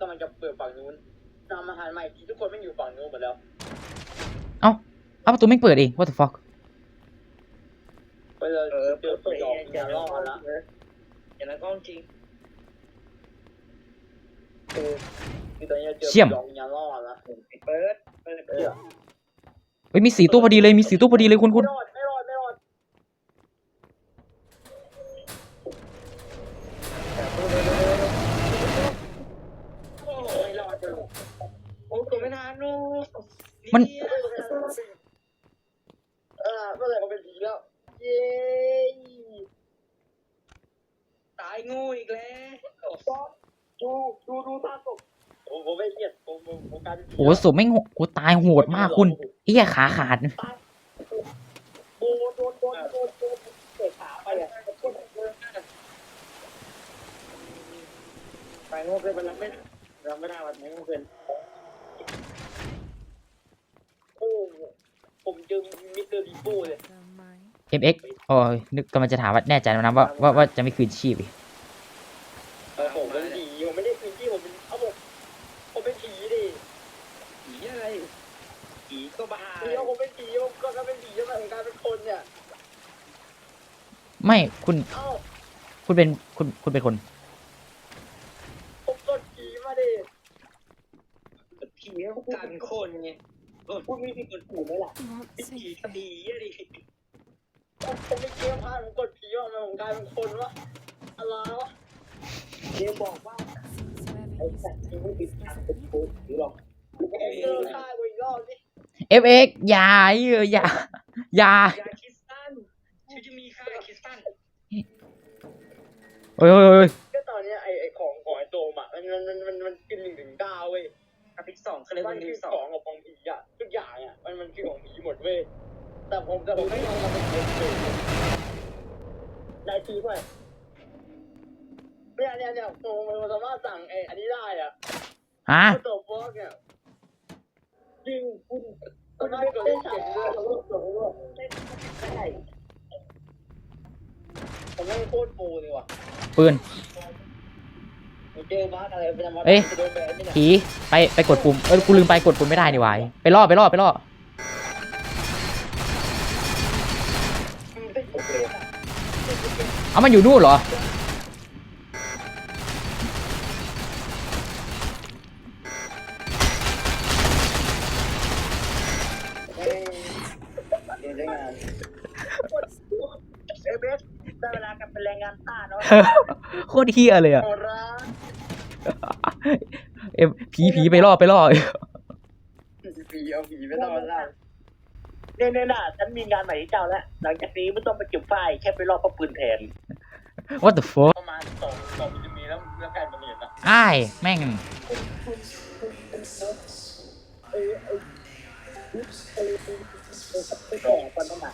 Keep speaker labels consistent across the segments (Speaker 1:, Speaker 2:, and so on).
Speaker 1: กำลังจะเปิดฝั่งนู้นตามอาหารใหม่ที่ทุกคนไม่อยู่ฝั่งนู้นหมดแล้ว
Speaker 2: เอ้าเอ้าประตูไม่เปิดเอง what the fuck
Speaker 1: ไปเลย
Speaker 3: เออ
Speaker 1: เจอ
Speaker 3: เปิด
Speaker 1: ผีหลอก
Speaker 3: อ
Speaker 1: อย่า
Speaker 3: ย่าง
Speaker 1: ล่อมาละ
Speaker 3: อย่างนั้นก็จริง
Speaker 1: คือคือตอนนี้เจอ
Speaker 2: เชี่ยม
Speaker 1: ผีหลอกอย่าล่อมาละ
Speaker 3: เปิดเปิดเปิด
Speaker 2: เฮ้ยมีสีตู้พอดีเลยมีสีตู้พอดีเลยคุณคุณ
Speaker 1: ไม่รอดไม่รอดไม่รอดโอ้ไม่รอดเลย
Speaker 3: โอ้กดไม่ทันนู
Speaker 2: มัน
Speaker 1: เออเมื่อไหร่เขาเป็นผีแล้ว เย้
Speaker 3: ตายงูอีกแล้ว
Speaker 1: ดูดูดูท่าศพผมผมไม่เครียดผมผมผมกลายเป็นผี
Speaker 2: โอ้ศพไม่งโหโอ้ตายโหดมากคุณเฮียขาขาด
Speaker 1: โดนโดนโดนโดนโดนเตะขาไปอะ
Speaker 3: ไปงูเกินไปรับไม่รับไม่ได้วันนี้งูเกิน
Speaker 1: โอ้ผมเจอมิสเตอร์บีโป้เลย
Speaker 2: MX โอ้ยนึกกำลังจะถามว่าแน่ใจแล้วนะว่าว่าว่าจะไม่คืนชีพอีก
Speaker 1: เออผมเป็นผีผมไม่ได้เป็นที่ผมเป็นเอาผมผมเป็นผีดิ
Speaker 3: ผีอะไรผีก็บ้า
Speaker 1: เดี๋ยวผมเป็นผีผมก็ถ้าเป็นผีจะมาถึงกลายเป็นคนเนี่ย
Speaker 2: ไม่คุณ
Speaker 1: เอ้า
Speaker 2: คุณเป็นคุณคุณเป็นคน
Speaker 1: ผมกดผีมาดิ
Speaker 3: ผีก็กันคนไงพูดไม่ผิดกฎผีไหมล่ะผีคดีอะดิ
Speaker 1: ผมผมไม่เกี่ยวพาผมกดผีมาผมกลายเป็นคนวะอะไรวะ
Speaker 3: เดี๋ยวบอกว่าไอ้สัตว์ที่ไม่ผิดทางเป็นกูหรือหรอก
Speaker 1: เจอฆ่ากูอีกรอบดิ
Speaker 2: FX อย่าเอออย่าอย่ายา
Speaker 3: คิสตันชื่อจะมีค่าคิสตัน
Speaker 2: โอ้ยโอ้ยโอ้ย
Speaker 1: ก็ตอนเนี้ย แต่ผมแต่ผมไม่ยอมทำเป็นเกมเลยได้ทีด้วยเนี่ยเนี่ยเนี่ยผมผมสามารถสั่งไออันนี้ได้อะ
Speaker 2: ฮะ
Speaker 1: ตัวบล็อกเนี่ยจริงคุณคุณไม่กดเล่นเก่งด้วยผมก็ส่งด้วยเล่นไม่ได้ผมไม่โคตรโปรเลยว่ะ
Speaker 2: ปืน
Speaker 1: เจอบั๊กอะไรไปทำอะไร
Speaker 2: เอ้ย
Speaker 1: จะโดนแบนไหมเนี่ย
Speaker 2: ผีไปไปกดปุ่มเออกูลืมไปกดปุ่มไม่ได้นี่หวายไปล่อไปล่อไปล่อ เอามันอยู่นู่นเหรอ
Speaker 1: เอ้ยเดี๋ยวได้งาน
Speaker 3: เอเบสได้เวลากลับเป็นแรงงานต้าเนาะ
Speaker 2: โคตรเฮียเลยอะ
Speaker 1: โหดร้าย
Speaker 2: เอ็มผีผีไปล่อไปล่อ
Speaker 1: ผีเอาผีไม่ต้องมาล่า
Speaker 3: เนี่ยเนี่ยน่ะฉันมีงานใหม่ให้เจ้าแล้ว หลังจากนี้ไม่ต้องไปเก็บฝ้ายแค่ไปรอบพระปืนแทน
Speaker 2: what the fuck
Speaker 1: ประมาณสองสองมิลลิเมตรแล้วแล้วกลายเป็นเหรียญอะ
Speaker 2: อ้ายแม่ง
Speaker 3: ไปแก่ก่อนต้องมา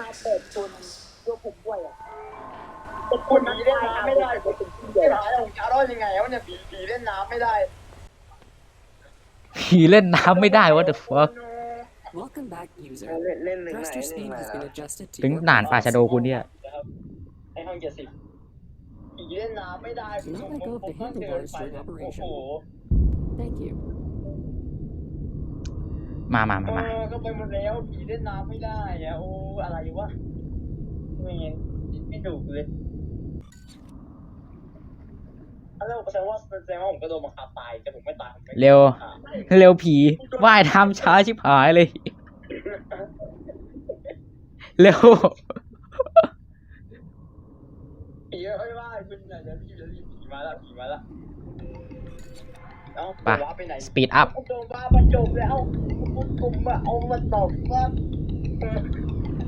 Speaker 3: มาเปิดคนยกผมด้วยอะแต่คนนั้นได้น้ำไม่ได้ไปถึงที่เดี
Speaker 1: ไม่
Speaker 3: ยว
Speaker 1: ได้ผมจะรอดยังไงวะเนี่ยผีผีเล่นน้ำไม่ได้
Speaker 2: ผีเล่นน้ำไม่ได้ what the fuck
Speaker 4: Welcome back, user.
Speaker 3: เล่นเล่นหนึ่งไหน
Speaker 4: Thruster
Speaker 3: หนึ่ง
Speaker 4: speed
Speaker 3: ไหน
Speaker 4: has been adjusted to
Speaker 2: ถึง
Speaker 4: your
Speaker 2: ด่านป่าชะโดคุณเนี่ย
Speaker 1: นะครับไอห้องเจ็ดสิบผีเล่นน้ำไม่ได้ผมผมผมต้องเดินไปเนี่ยโอ้โห
Speaker 4: Thank you.
Speaker 2: มามา
Speaker 1: เอ
Speaker 2: มามา
Speaker 1: อก็ไปหมดแล้วผีเล่นน้ำไม่ได้อะโอ้อะไรวะไม่เห็นไม่ถูกเลย แล้วแสดงว่าแสดงว่าผมก็โดนบังคับตายแต่ผมไม่ตายผมไม่
Speaker 2: เร็ว
Speaker 1: ขาด
Speaker 2: เร็วผีว่ายทำช้าชิบหายเลย เร็ว
Speaker 1: ผีเอ้ยว่าคุณน่ะเดี๋ยวพี่เดี๋ยวพี่ผีมาละผีมาละเอ้า
Speaker 2: ไป
Speaker 1: ว้าไปไหน
Speaker 2: สปีดอัพ
Speaker 1: โดนว่ามันจบแล้วผมผมอะเอามาตบว่าเออ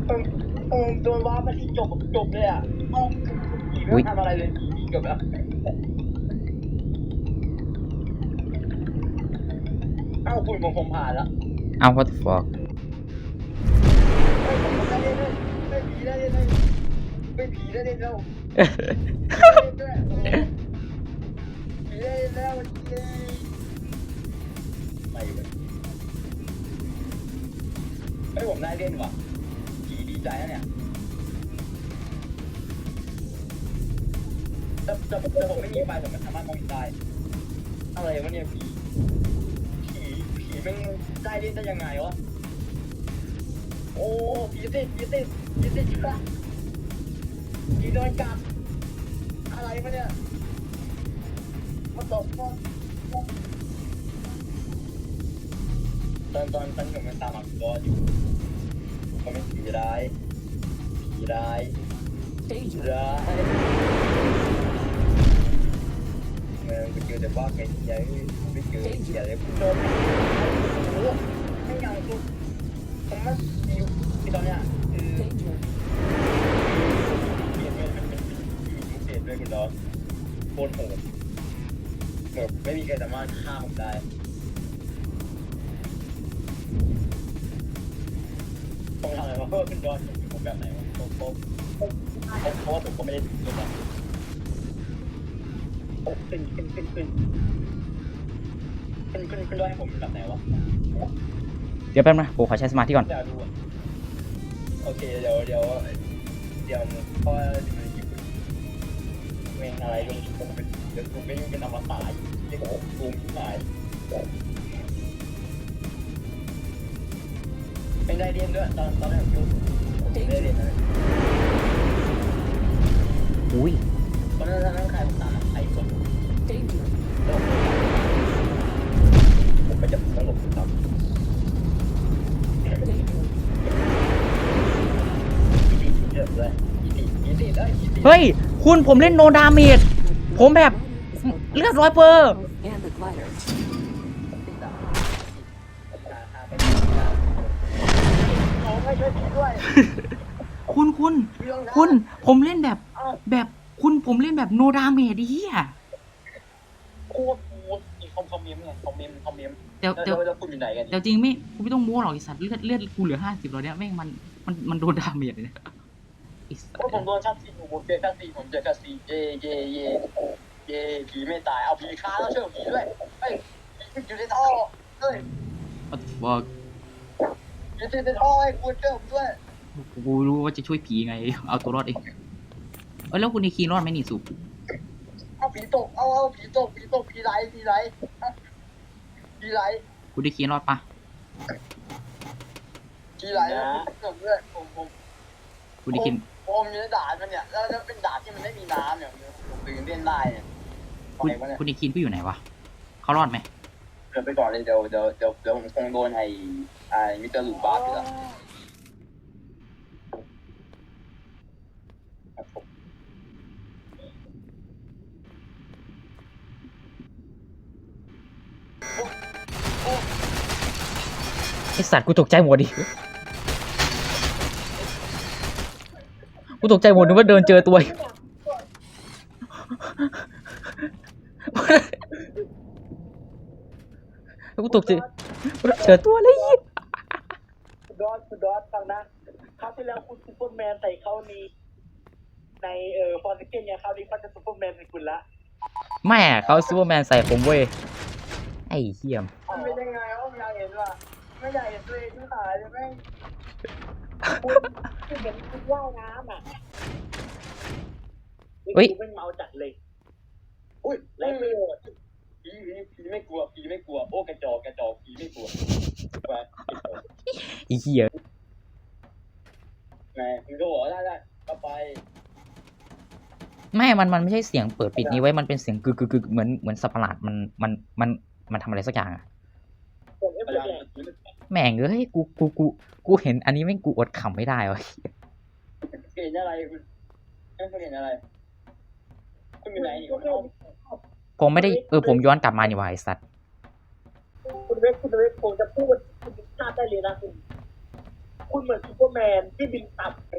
Speaker 1: เออเออโดนว่ามันที่จบจบเลยอะเอ้าผีไม่ทำอะไรเลยผีผีเกับแล้ว เอ้าคุณผมผมผ่านแล้ว
Speaker 2: เอา what the fuck
Speaker 1: ไม่ผีได้เลยไม่ผีได้เลยแล้วผีได้แล้วเย้ไปเลยไอ้ผมได้เล่นว่ะผีดีใจนะเนี่ยแต่แต่แต่ผมไม่มีไฟผมไม่สามารถมองเห็นได้อะไรวะเนี่ยผีผีผีแม่งได้เล่นได้ยังไงวะ โอ้ผีติดผีติดผีติดจ้ะผีโดนกัดอะไรวะเนี่ยมาตบก็ตอนตอนตอนผมมันตามหลังรออยู่ก็ไม่ผีร้ายผีร้าย
Speaker 4: Danger.
Speaker 1: ร้าย เออกูเจอแต่บ้าไงใหญ่ไม่เจอเหี้ยเลยกูโดนโอ้ไม่อย่างกูผมว่าอยู่ที่ตอนเนี้ยคือเปลี่ยนเป็นเป็นเป็นเป็นเปลี่ยนด้วยคุณดอกโคตรโหดแบบไม่มีใครสามารถฆ่าผมได้ผมทำอะไรมาเพิ่มขึ้นดอนผมแบบไหนวะผมผมผมเพราะว่าผมก็ไม่ได้ดูนะ โอ้ขึ้นขึ้นขึ้นขึ้นขึ้นขึ้นขึ้นด้วยผมแบบไหนวะ
Speaker 2: เดี๋ยวแป๊บนะผมขอใช้สมาธิก่อน
Speaker 1: อยากดูอะโอเคเดี๋ยวเดี๋ยวเดี๋ยวพ่อจะมาหยิบเมงอะไรลงคงเป็นเดี๋ยวกูไม่ยุ่งเป็นอมตะเรียกผมกูไม่หายไม่ได้เรียนด้วยตอนตอนแรกผมยุ่งไม่ได้เรียนเลย
Speaker 2: อุ้ย
Speaker 1: ตอนนั้นตอนนั้นใครผมตาม เฮ้
Speaker 2: ย คุณผมเล่นโนดาเมจผมแบบเลือดร้อยเปอร์
Speaker 4: And the glider.
Speaker 1: เขาไม่ช่วยพี่ด้วย
Speaker 2: คุณคุณคุณผมเล่นแบบ แบบคุณผมเล่นแบบโนดาเมจเฮีย
Speaker 1: โคตรโคตรมีคอมคอมเมนต์ไงคอมเมนต์คอมเมนต์
Speaker 2: แต่
Speaker 1: แล้ว
Speaker 2: แต่
Speaker 1: แล้วคุณอยู่ไหนกัน
Speaker 2: แต่จริงไม่กูไม่ต้องโม้หรอกไอสัตว์เลือดเลือดกูเหลือห้าสิบแล้วเนี่ยแม่งมันมันมันโดนดาเมจเลยนะไอ้สั
Speaker 1: เพราะผม
Speaker 2: ส
Speaker 1: โดนชัดซีผมเจอชัดซีผมเจอชัดซีเย่เย่เย่เย่ผีไม่ตายเอาผีค้าแล้วช่วยผีด้วยเฮ้ยผีอยู่ในท่อเฮ้ย
Speaker 2: บอก
Speaker 1: อยู่ในท่อให้คุณช่วยผมด้วย
Speaker 2: กูรู้ว่าจะช่วยผีไง เอาตัวรอดเองเออแล้วคุณในคีรอดไหมนี่สุก
Speaker 1: เอาผีตกเอาเอาผีตกผีตกผีไหลผีไหลผีไหล
Speaker 2: คุณได้คีรอดปะ
Speaker 1: ผีไหลแล้วผมด้วยผมผม
Speaker 2: คุณได้คี
Speaker 1: ผมอยู่ในด่านมันเนี่ยแล้วแล้วเป็นด่านที่มันไม่มีน้ำเนี่ยผมตื่นเล่นได้เนี่ย
Speaker 2: คุณ
Speaker 1: ไปวะเนี่ย
Speaker 2: คุณได้คีนก็อยู่ไหนวะเขารอดไหม
Speaker 1: เดินไปก่อนเลยเดี๋ยวเดี๋ยวเดี๋ยวเดี๋ยวผมคงโดนไอ้ไอ้มิสเตอร์ลูบาร์ไปแล้วครับผม
Speaker 2: ไอสัตว์กูตกใจหมดดิ ตกใจหมดนึกว่าเดินเจอตัวกูตกใจกูเจอตัวเลยยี่
Speaker 3: ดอสคุณดอสฟังนะคราวที่แล้วคุณซูเปอร์แมนใส่เขานี้ในเอ่อฟอร์สเกนเนี่ยคราวนี้เขาจะซูเปอร์แมนใส่คุณละ
Speaker 2: แม่เขาซูเปอร์แมนใส่ผมเว้ยไอ้เหี้ยม
Speaker 1: มันเป็นยังไงวะไม่อยากเห็นว่ะ ไม่อยากเห็นตัวเองที่หายเลยแม่ง
Speaker 3: คุณเห็นคุณว่ายน้ำอะ
Speaker 2: เฮ้ย
Speaker 3: คุณไม่เมาจัดเลย
Speaker 1: อุ้ยไรประโยชน์ผีผีผีไม่กลัวผีไม่กลัว โอ้กระจอกกระจอกผีไม่กลัวไป
Speaker 2: ไอ้เหี้ย
Speaker 1: ไงมึงก็บอกว่าได้ได้ก็ไป
Speaker 2: แม่ มัน มันไม่ใช่เสียงเปิดปิดนี้ไว้ มันเป็นเสียงกึกกึกกึกเหมือน เหมือนสัตว์ประหลาด มัน มัน มัน มันทำอะไรสักอย่างอะ
Speaker 3: ผมเอฟ
Speaker 1: พ
Speaker 3: เฟ
Speaker 1: ยาก ยาม
Speaker 3: ต์ แหละ
Speaker 2: แม่งเอ้ยกูกูกูกูเห็นอันนี้แม่งกูอดขำไม่ได้วะ
Speaker 1: เห็นอะไรคุณคุณเห็นอะไรคุณอยู่ไหนนี่คุณเอา
Speaker 2: ผมไม่ได้เออผมย้อนกลับมานี่วะไอ้สัตว์
Speaker 3: คุณเวฟคุณเวฟผมจะพูดคุณพลาดได้เลยนะคุณคุณเหมือนซูเปอร์แมนที่บินต่ำไป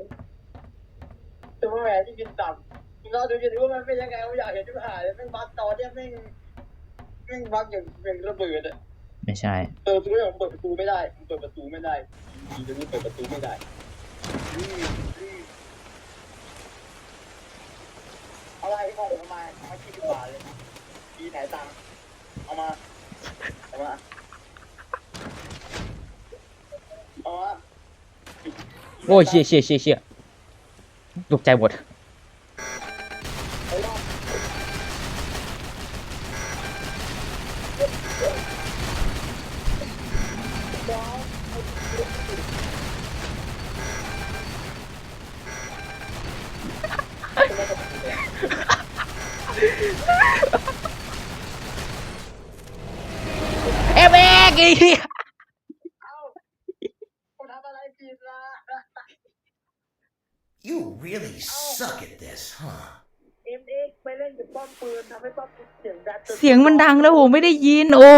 Speaker 1: ซูเปอร์แมนที่บินต่ำคุณเราดูกันดิว่ามันเป็นยังไงผมอยากเห็นที่หายเลยแม่งบักตอนเนี้ยแม่งแม่งบักอย่างอย่างระเบิดอะ
Speaker 2: ไม่ใช่
Speaker 1: เออคือผมเปิดประตูไม่ได้ผมเปิดประตูไม่ได้ทีเดี๋ยวนี้เปิดประตูไม่ได้อืมอืมเอาอะไรของผมมาเอามาคิดดีกว่าเลยทีไหนตังค์เอามาเอามาเอามา
Speaker 2: โอ้ยเชี่ยเชี่ยเชี่ยเชี่ยตกใจหมด
Speaker 1: เอ
Speaker 2: เอกี้ย
Speaker 3: เ You
Speaker 5: really suck at this, huh?
Speaker 3: เอไปเล่นกับป้อมปืนทำให้ป้อมปืนเสียงดัง
Speaker 2: เสียงมันดังแล้วผมไม่ได้ยิน โอ้